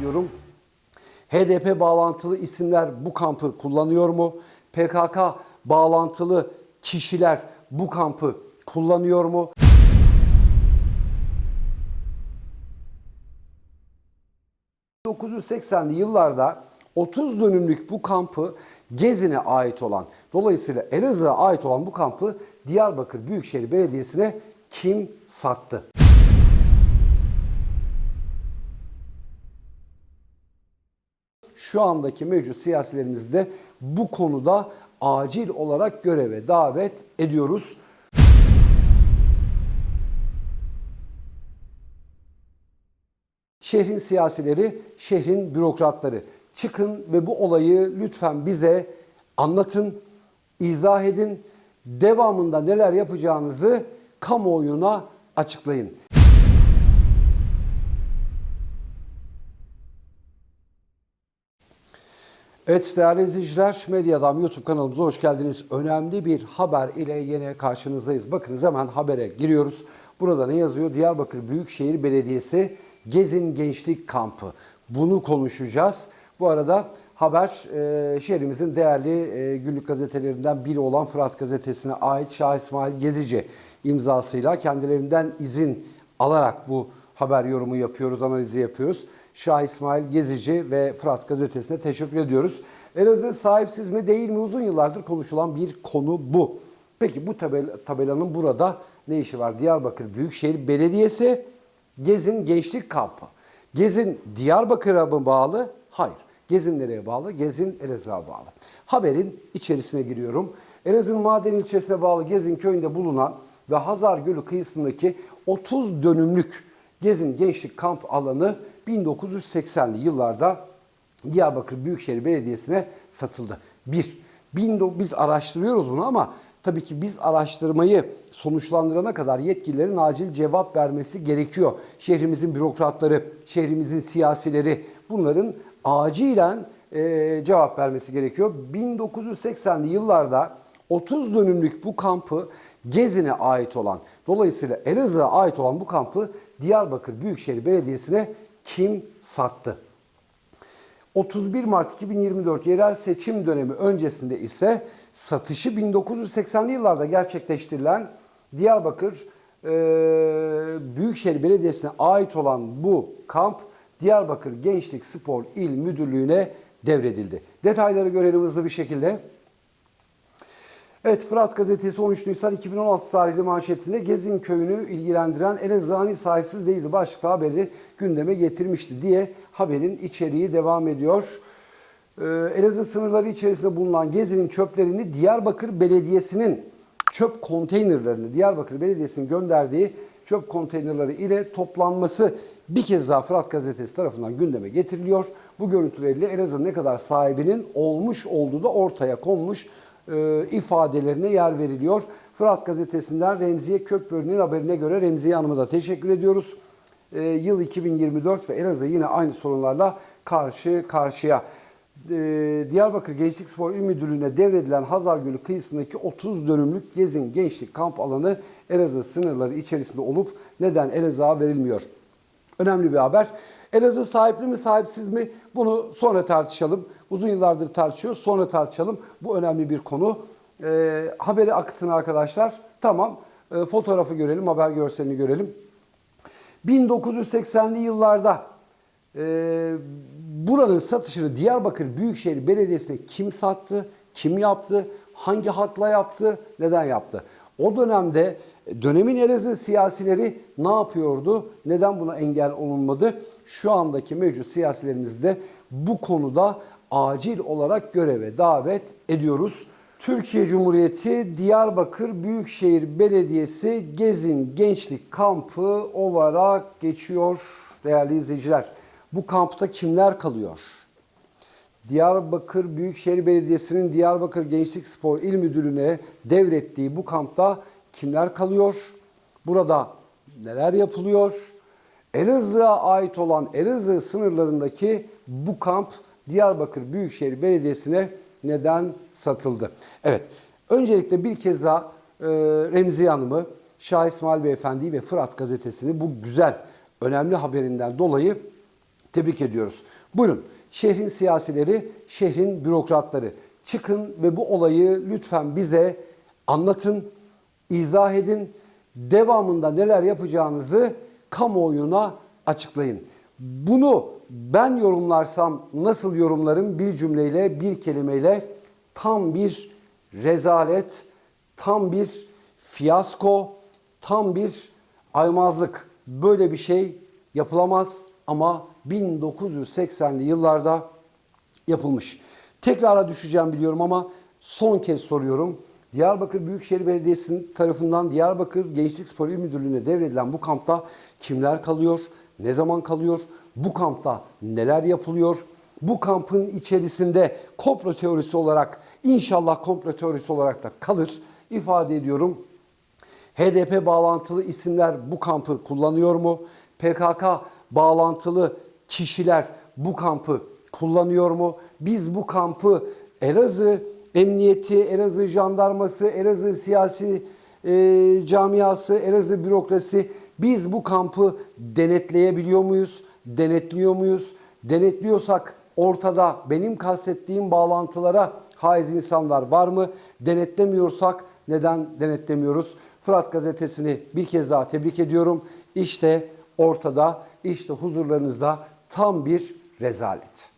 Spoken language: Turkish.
ediyorum. HDP bağlantılı isimler bu kampı kullanıyor mu? PKK bağlantılı kişiler bu kampı kullanıyor mu? ...1980'li yıllarda 30 dönümlük bu kampı Gezin'e ait olan... ...dolayısıyla Elazığ'a ait olan bu kampı... ...Diyarbakır Büyükşehir Belediyesi'ne kim sattı? Şu andaki mevcut siyasilerimizi de bu konuda acil olarak göreve davet ediyoruz. Şehrin siyasileri, şehrin bürokratları çıkın ve bu olayı lütfen bize anlatın, izah edin. Devamında neler yapacağınızı kamuoyuna açıklayın. Evet değerli izleyiciler, Medyadam YouTube kanalımıza hoş geldiniz. Önemli bir haber ile yine karşınızdayız. Bakınız hemen habere giriyoruz. Burada ne yazıyor? Diyarbakır Büyükşehir Belediyesi Gezin Gençlik Kampı. Bunu konuşacağız. Bu arada haber e, şehrimizin değerli e, günlük gazetelerinden biri olan Fırat Gazetesi'ne ait Şah İsmail Gezici imzasıyla kendilerinden izin alarak bu haber yorumu yapıyoruz, analizi yapıyoruz. Şah İsmail Gezici ve Fırat Gazetesi'ne teşekkür ediyoruz. Elazığ sahipsiz mi değil mi uzun yıllardır konuşulan bir konu bu. Peki bu tabel tabelanın burada ne işi var? Diyarbakır Büyükşehir Belediyesi Gezin Gençlik Kampı. Gezin Diyarbakır'a mı bağlı? Hayır. Gezin nereye bağlı? Gezin Elazığ'a bağlı. Haberin içerisine giriyorum. Elazığ'ın Maden ilçesine bağlı Gezin köyünde bulunan ve Hazar Gölü kıyısındaki 30 dönümlük Gezin Gençlik Kamp alanı 1980'li yıllarda Diyarbakır Büyükşehir Belediyesi'ne satıldı. Bir, biz araştırıyoruz bunu ama tabii ki biz araştırmayı sonuçlandırana kadar yetkililerin acil cevap vermesi gerekiyor. Şehrimizin bürokratları, şehrimizin siyasileri bunların acilen e, cevap vermesi gerekiyor. 1980'li yıllarda 30 dönümlük bu kampı Gezin'e ait olan, dolayısıyla Elazığ'a ait olan bu kampı Diyarbakır Büyükşehir Belediyesi'ne kim sattı? 31 Mart 2024 yerel seçim dönemi öncesinde ise satışı 1980'li yıllarda gerçekleştirilen Diyarbakır e, Büyükşehir Belediyesi'ne ait olan bu kamp Diyarbakır Gençlik Spor İl Müdürlüğü'ne devredildi. Detayları görelim hızlı bir şekilde. Evet Fırat Gazetesi 13 Nisan 2016 tarihli manşetinde Gezin köyünü ilgilendiren Elazığ sahipsiz değildi başlıklı haberi gündeme getirmişti diye haberin içeriği devam ediyor. Ee, Elazığ sınırları içerisinde bulunan Gezi'nin çöplerini Diyarbakır Belediyesi'nin çöp konteynerlerini Diyarbakır Belediyesi'nin gönderdiği çöp konteynerleri ile toplanması bir kez daha Fırat Gazetesi tarafından gündeme getiriliyor. Bu görüntülerle Elazığ ne kadar sahibinin olmuş olduğu da ortaya konmuş e, ifadelerine yer veriliyor. Fırat Gazetesi'nden Remziye Kökbörü'nün haberine göre Remziye Hanım'a da teşekkür ediyoruz. E, yıl 2024 ve Elazığ yine aynı sorunlarla karşı karşıya. E, Diyarbakır Gençlik Spor İl Müdürlüğü'ne devredilen Hazar Gölü kıyısındaki 30 dönümlük Gezin Gençlik Kamp alanı Elazığ sınırları içerisinde olup neden Elazığ'a verilmiyor? Önemli bir haber. Elazığ sahipli mi sahipsiz mi bunu sonra tartışalım. Uzun yıllardır tartışıyoruz sonra tartışalım. Bu önemli bir konu. E, haberi akıtın arkadaşlar. Tamam e, fotoğrafı görelim haber görselini görelim. 1980'li yıllarda e, buranın satışını Diyarbakır Büyükşehir Belediyesi'ne kim sattı, kim yaptı, hangi hakla yaptı, neden yaptı? O dönemde dönemin Elazığ siyasileri ne yapıyordu? Neden buna engel olunmadı? Şu andaki mevcut siyasilerimiz de bu konuda acil olarak göreve davet ediyoruz. Türkiye Cumhuriyeti Diyarbakır Büyükşehir Belediyesi Gezin Gençlik Kampı olarak geçiyor değerli izleyiciler. Bu kampta kimler kalıyor? Diyarbakır Büyükşehir Belediyesi'nin Diyarbakır Gençlik Spor İl Müdürlüğü'ne devrettiği bu kampta kimler kalıyor? Burada neler yapılıyor? Elazığ'a ait olan Elazığ sınırlarındaki bu kamp Diyarbakır Büyükşehir Belediyesi'ne neden satıldı? Evet, öncelikle bir kez daha e, Remziye Hanım'ı, Şah İsmail Beyefendi ve Fırat Gazetesi'ni bu güzel, önemli haberinden dolayı Tebrik ediyoruz. Buyurun. Şehrin siyasileri, şehrin bürokratları çıkın ve bu olayı lütfen bize anlatın, izah edin. Devamında neler yapacağınızı kamuoyuna açıklayın. Bunu ben yorumlarsam nasıl yorumlarım bir cümleyle, bir kelimeyle tam bir rezalet, tam bir fiyasko, tam bir aymazlık. Böyle bir şey yapılamaz ama 1980'li yıllarda yapılmış. Tekrara düşeceğim biliyorum ama son kez soruyorum. Diyarbakır Büyükşehir Belediyesi'nin tarafından Diyarbakır Gençlik Spor İl Müdürlüğü'ne devredilen bu kampta kimler kalıyor, ne zaman kalıyor, bu kampta neler yapılıyor, bu kampın içerisinde komplo teorisi olarak inşallah komplo teorisi olarak da kalır ifade ediyorum. HDP bağlantılı isimler bu kampı kullanıyor mu? PKK bağlantılı kişiler bu kampı kullanıyor mu? Biz bu kampı Elazığ Emniyeti, Elazığ Jandarması, Elazığ siyasi e, camiası, Elazığ bürokrasi biz bu kampı denetleyebiliyor muyuz? Denetliyor muyuz? Denetliyorsak ortada benim kastettiğim bağlantılara haiz insanlar var mı? Denetlemiyorsak neden denetlemiyoruz? Fırat gazetesini bir kez daha tebrik ediyorum. İşte ortada, işte huzurlarınızda tam bir rezalet.